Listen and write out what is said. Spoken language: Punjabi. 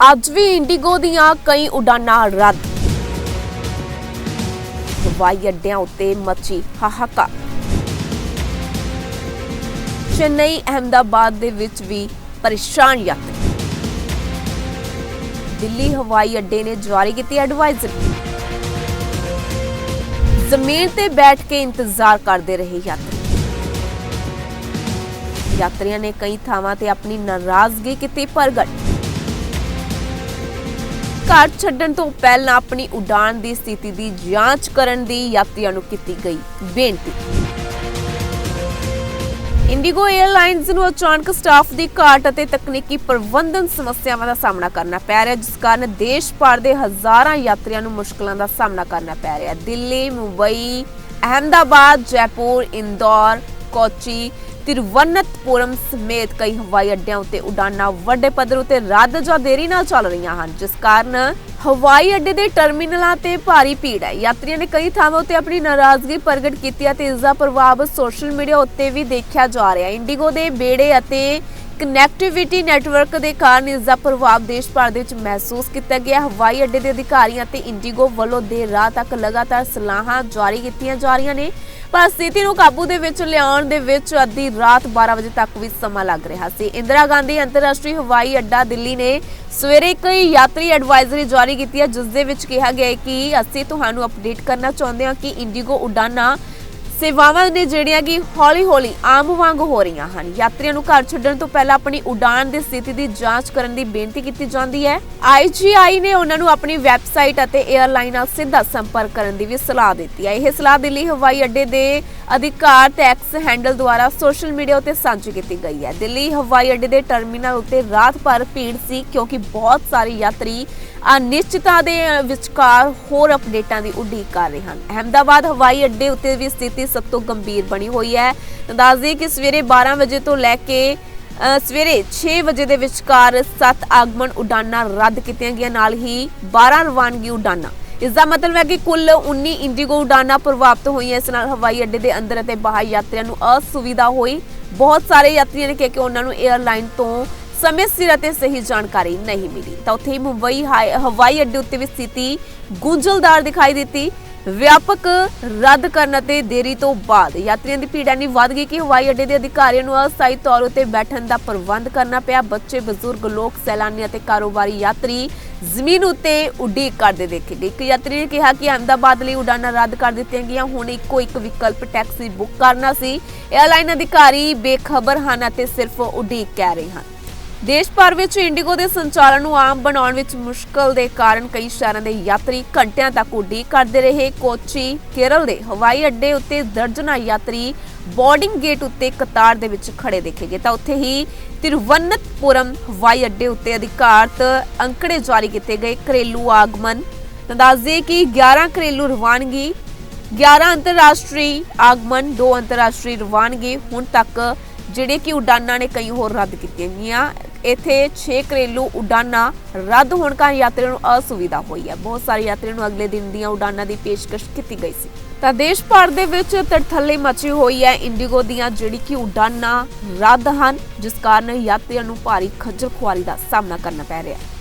ਅੱਜ ਵੀ ਇੰਡੀਗੋ ਦੀਆਂ ਕਈ ਉਡਾਨਾਂ ਰੱਦ। ਹਵਾਈ ਅੱਡਿਆਂ ਉੱਤੇ ਮੱਚੀ ਹਾਹਾਕਾਰ। ਚੇਨਈ, ਅਹਮਦਾਬਾਦ ਦੇ ਵਿੱਚ ਵੀ ਪਰੇਸ਼ਾਨ ਯਾਤਰੀ। ਦਿੱਲੀ ਹਵਾਈ ਅੱਡੇ ਨੇ ਜਾਰੀ ਕੀਤੀ ਐਡਵਾਈਜ਼ਰੀ। ਜ਼ਮੀਨ ਤੇ ਬੈਠ ਕੇ ਇੰਤਜ਼ਾਰ ਕਰਦੇ ਰਹੇ ਯਾਤਰੀ। ਯਾਤਰੀਆਂ ਨੇ ਕਈ ਥਾਵਾਂ ਤੇ ਆਪਣੀ ਨਾਰਾਜ਼ਗੀ ਕੀਤੀ ਪ੍ਰਗਟ। ਘਰ ਛੱਡਣ ਤੋਂ ਪਹਿਲਾਂ ਆਪਣੀ ਉਡਾਨ ਦੀ ਸਥਿਤੀ ਦੀ ਜਾਂਚ ਕਰਨ ਦੀ ਯਾਤਰੀਆਂ ਨੂੰ ਕੀਤੀ ਗਈ ਬੇਨਤੀ। ਇੰਡੀਗੋ 에ਅਰਲਾਈਨਸ ਨੂੰ ਅਚਾਨਕ ਸਟਾਫ ਦੀ ਘਾਟ ਅਤੇ ਤਕਨੀਕੀ ਪ੍ਰਬੰਧਨ ਸਮੱਸਿਆਵਾਂ ਦਾ ਸਾਹਮਣਾ ਕਰਨਾ ਪੈ ਰਿਹਾ, ਜਿਸ ਕਾਰਨ ਦੇਸ਼ ਭਰ ਦੇ ਹਜ਼ਾਰਾਂ ਯਾਤਰੀਆਂ ਨੂੰ ਮੁਸ਼ਕਲਾਂ ਦਾ ਸਾਹਮਣਾ ਕਰਨਾ ਪੈ ਰਿਹਾ। ਦਿੱਲੀ, ਮੁੰਬਈ, ਅਹਮਦਾਬਾਦ, ਜੈਪੁਰ, ਇੰਦੌਰ, ਕੋਚੀ ਤਿਰਵਨੰਤਪੁਰਮ ਸਮੇਤ ਕਈ ਹਵਾਈ ਅੱਡਿਆਂ ਉੱਤੇ ਉਡਾਨਾਂ ਵੱਡੇ ਪੱਧਰ ਉੱਤੇ ਰੱਦ ਜਾਂ ਦੇਰੀ ਨਾਲ ਚੱਲ ਰਹੀਆਂ ਹਨ, ਜਿਸ ਕਾਰਨ ਹਵਾਈ ਅੱਡੇ ਦੇ ਟਰਮੀਨਲਾਂ ਤੇ ਭਾਰੀ ਭੀੜ ਹੈ। ਯਾਤਰੀਆਂ ਨੇ ਕਈ ਥਾਵਾਂ ਉੱਤੇ ਆਪਣੀ ਨਾਰਾਜ਼ਗੀ ਪ੍ਰਗਟ ਕੀਤੀ ਹੈ ਇਸ ਦਾ ਪ੍ਰਭਾਵ ਸੋਸ਼ਲ ਮੀਡੀਆ ਉੱਤੇ ਵੀ ਦੇਖਿਆ ਜਾ ਰਿਹਾ ਹੈ। ਇੰਡੀਗੋ ਦੇ ਬੇੜੇ ਅਤੇ ਕਨੈਕਟੀਵਿਟੀ ਨੈਟਵਰਕ ਦੇ ਕਾਰਨ ਇਸ ਦਾ ਪ੍ਰਭਾਵ ਦੇਸ਼ ਭਰ ਦੇ ਵਿੱਚ ਮਹਿਸੂਸ ਕੀਤਾ ਗਿਆ। ਹਵਾਈ ਅੱਡੇ ਦੇ ਅਧਿਕਾਰੀਆਂ ਤੇ ਇੰਡੀਗੋ ਵੱਲੋਂ ਦੇਰ ਰਾਤ ਤੱਕ ਲਗਾਤਾਰ ਸਲਾਹਾਂ ਜਾਰੀ ਕੀਤੀਆਂ ਜਾ ਰਹੀਆਂ ਨੇ। ਪਰ ਸਥਿਤੀ ਨੂੰ ਕਾਬੂ ਦੇ ਵਿੱਚ ਲਿਆਉਣ ਦੇ ਵਿੱਚ ਅੱਧੀ ਰਾਤ 12 ਵਜੇ ਤੱਕ ਵੀ ਸਮਾਂ ਲੱਗ ਰਿਹਾ ਸੀ। ਇੰਦਰਾ ਗਾਂਧੀ ਅੰਤਰਰਾਸ਼ਟਰੀ ਹਵਾਈ ਅੱਡਾ ਦਿੱਲੀ ਨੇ ਸਵੇਰੇ ਕਈ ਯਾਤਰੀ ਐਡਵਾਈਜ਼ਰੀ ਜਾਰੀ ਕੀਤੀ ਹੈ, ਜਿਸ ਦੇ ਵਿੱਚ ਕਿਹਾ ਗਿਆ ਹੈ ਕਿ ਅਸੀਂ ਤੁਹਾਨੂੰ ਅਪਡੇਟ ਕਰਨਾ ਚਾਹੁੰਦੇ ਹਾਂ ਕਿ ਇੰਡੀਗੋ ਉਡਾਨਾਂ ਸੇਵਾਵਾਂ ਨੇ ਜਿਹੜੀਆਂ ਕਿ ਹੌਲੀ-ਹੌਲੀ ਆਮ ਵਾਂਗ ਹੋ ਰਹੀਆਂ ਹਨ। ਯਾਤਰੀਆਂ ਨੂੰ ਘਰ ਛੱਡਣ ਤੋਂ ਪਹਿਲਾਂ ਆਪਣੀ ਉਡਾਨ ਦੀ ਸਥਿਤੀ ਦੀ ਜਾਂਚ ਕਰਨ ਦੀ ਬੇਨਤੀ ਕੀਤੀ ਜਾਂਦੀ ਹੈ। IGI ਨੇ ਉਹਨਾਂ ਨੂੰ ਆਪਣੀ ਵੈਬਸਾਈਟ ਅਤੇ 에ਅਰਲਾਈਨ ਨਾਲ ਸਿੱਧਾ ਸੰਪਰਕ ਕਰਨ ਦੀ ਵੀ ਸਲਾਹ ਦਿੱਤੀ ਹੈ। ਇਹ ਸਲਾਹ ਦਿੱਲੀ ਹਵਾਈ ਅੱਡੇ ਦੇ ਅਧਿਕਾਰ ਤੇ ਐਕਸ ਹੈਂਡਲ ਦੁਆਰਾ ਸੋਸ਼ਲ ਮੀਡੀਆ ਉਤੇ ਸਾਂਝੀ ਕੀਤੀ ਗਈ ਹੈ। ਦਿੱਲੀ ਹਵਾਈ ਅੱਡੇ ਦੇ ਟਰਮੀਨਲ ਉੱਤੇ ਰਾਤ ਭਰ ਭੀੜ ਸੀ ਕਿਉਂਕਿ ਬਹੁਤ ਸਾਰੇ ਯਾਤਰੀ ਅਨਿਸ਼ਚਿਤਤਾ ਦੇ ਵਿਚਕਾਰ ਹੋਰ ਅਪਡੇਟਾਂ ਦੀ ਉਡੀਕ ਕਰ ਰਹੇ ਹਨ। ਅਹਮਦਾਬਾਦ ਹਵਾਈ ਅੱਡੇ ਉੱਤੇ ਵੀ ਸਥਿਤੀ ਸਭ ਤੋਂ ਗੰਭੀਰ ਬਣੀ ਹੋਈ ਹੈ। ਦੱਸ ਦਈਏ ਕਿ ਸਵੇਰੇ 12 ਵਜੇ ਤੋਂ ਲੈ ਕੇ ਸਵੇਰੇ 6 ਵਜੇ ਦੇ ਵਿਚਕਾਰ 7 ਆਗਮਨ ਉਡਾਨਾਂ ਰੱਦ ਕੀਤੀਆਂ ਗਈਆਂ। ਨਾਲ ਹੀ 12 ਰਵਾਨਗੀ ਉਡਾਨਾਂ ਇਸ ਦਾ ਮਤਲਬ ਹੈ ਕਿ ਕੁੱਲ 19 ਇੰਡੀਗੋ ਉਡਾਨਾਂ ਪ੍ਰਭਾਵਿਤ ਹੋਈਆਂ। ਇਸ ਨਾਲ ਹਵਾਈ ਅੱਡੇ ਦੇ ਅੰਦਰ ਅਤੇ ਬਾਹਰ ਯਾਤਰੀਆਂ ਨੂੰ ਅਸੁਵਿਧਾ ਹੋਈ। ਬਹੁਤ ਸਾਰੇ ਯਾਤਰੀਆਂ ਨੇ ਕਿਹਾ ਕਿ ਉਹਨਾਂ ਨੂੰ 에ਅਰਲਾਈਨ ਤੋਂ ਸਮੇਂ ਸਿਰ ਅਤੇ ਸਹੀ ਜਾਣਕਾਰੀ ਨਹੀਂ ਮਿਲੀ। ਤਾਂ ਉੱਥੇ ਹੀ ਮੁੰਬਈ ਹਵਾਈ ਅੱਡੇ ਉੱਤੇ ਵੀ ਸਥਿਤੀ ਗੁੰਝਲਦਾਰ ਦਿਖਾਈ ਦਿੱਤੀ। ਵਿਆਪਕ ਰੱਦ ਕਰਨ ਅਤੇ ਦੇਰੀ ਤੋਂ ਬਾਅਦ ਯਾਤਰੀਆਂ ਦੀ ਭੀੜ ਇੰਨੀ ਵੱਧ ਗਈ ਕਿ ਹਵਾਈ ਅੱਡੇ ਦੇ ਅਧਿਕਾਰੀਆਂ ਨੂੰ ਅਸਥਾਈ ਤੌਰ ਉੱਤੇ ਬੈਠਣ ਦਾ ਪ੍ਰਬੰਧ ਕਰਨਾ ਪਿਆ। ਬੱਚੇ, ਬਜ਼ੁਰਗ, ਲੋਕ, ਸੈਲਾਨੀ ਅਤੇ ਕਾਰੋਬਾਰੀ ਯਾਤਰੀ ਜ਼ਮੀਨ ਉੱਤੇ ਉਡੀਕ ਕਰਦੇ ਦੇਖੇ ਗਏ ਇੱਕ ਯਾਤਰੀ ਨੇ ਕਿਹਾ ਕਿ ਅਹਮਦਾਬਾਦ ਲਈ ਉਡਾਨਾਂ ਰੱਦ ਕਰ ਦਿੱਤੀਆਂ ਗਈਆਂ। ਹੁਣ ਇੱਕੋ ਇੱਕ ਵਿਕਲਪ ਟੈਕਸੀ ਬੁੱਕ ਕਰਨਾ ਸੀ। 에ਅਰਲਾਈਨ ਅਧਿਕਾਰੀ ਬੇਖਬਰ ਹਨ ਅਤੇ ਸਿਰਫ ਉਡੀਕ ਕਹਿ ਰਹੇ ਹਨ। ਦੇਸ਼ ਭਰ ਵਿੱਚ ਇੰਡੀਗੋ ਦੇ ਸੰਚਾਲਨ ਨੂੰ ਆਮ ਬਣਾਉਣ ਵਿੱਚ ਮੁਸ਼ਕਲ ਦੇ ਕਾਰਨ ਕਈ ਸ਼ਹਿਰਾਂ ਦੇ ਯਾਤਰੀ ਘੰਟਿਆਂ ਤੱਕ ਉਡੀਕ ਕਰਦੇ ਰਹੇ। ਕੋਚੀ, ਕੇਰਲ ਦੇ ਹਵਾਈ ਅੱਡੇ ਉੱਤੇ ਦਰਜਨਾਂ ਯਾਤਰੀ ਬੋਰਡਿੰਗ ਗੇਟ ਉੱਤੇ ਕਤਾਰ ਦੇ ਵਿੱਚ ਖੜੇ ਦੇਖੇ ਗਏ। ਤਾਂ ਉੱਥੇ ਹੀ ਤਿਰਵਨੰਤਪੁਰਮ ਹਵਾਈ ਅੱਡੇ ਉੱਤੇ ਅਧਿਕਾਰਤ ਅੰਕੜੇ ਜਾਰੀ ਕੀਤੇ ਗਏ। ਘਰੇਲੂ ਆਗਮਨ, ਤਾਂ ਕਿ 11 ਘਰੇਲੂ ਰਵਾਨਗੀ 11 ਅੰਤਰਰਾਸ਼ਟਰੀ ਆਗਮਨ 2 ਅੰਤਰਰਾਸ਼ਟਰੀ ਰਵਾਨਗੀ ਹੁਣ ਤੱਕ ਜਿਹੜੇ ਕਿ ਉਡਾਨਾਂ ਨੇ ਕਈ ਹੋਰ ਰੱਦ ਕੀਤੀਆਂ ਗਈਆਂ। ਇੱਥੇ 6 ਘਰੇਲੂ ਉਡਾਨਾਂ ਰੱਦ ਹੋਣ ਕਾਰਨ ਯਾਤਰੀਆਂ ਨੂੰ ਅਸੁਵਿਧਾ ਹੋਈ ਹੈ। ਬਹੁਤ ਸਾਰੇ ਯਾਤਰੀਆਂ ਨੂੰ ਅਗਲੇ ਦਿਨ ਦੀਆਂ ਉਡਾਨਾਂ ਦੀ ਪੇਸ਼ਕਸ਼ ਕੀਤੀ ਗਈ ਸੀ। ਤਾਂ ਦੇਸ਼ ਭਰ ਦੇ ਵਿੱਚ ਤੜਥੱਲੇ ਮਚੀ ਹੋਈ ਹੈ ਇੰਡੀਗੋ ਦੀਆਂ ਜਿਹੜੀ ਕਿ ਉਡਾਨਾਂ ਰੱਦ ਹਨ, ਜਿਸ ਕਾਰਨ ਯਾਤਰੀਆਂ ਨੂੰ ਭਾਰੀ ਖੱਜਲ ਖੁਆਰੀ ਦਾ ਸਾਹਮਣਾ ਕਰਨਾ ਪੈ ਰਿਹਾ ਹੈ।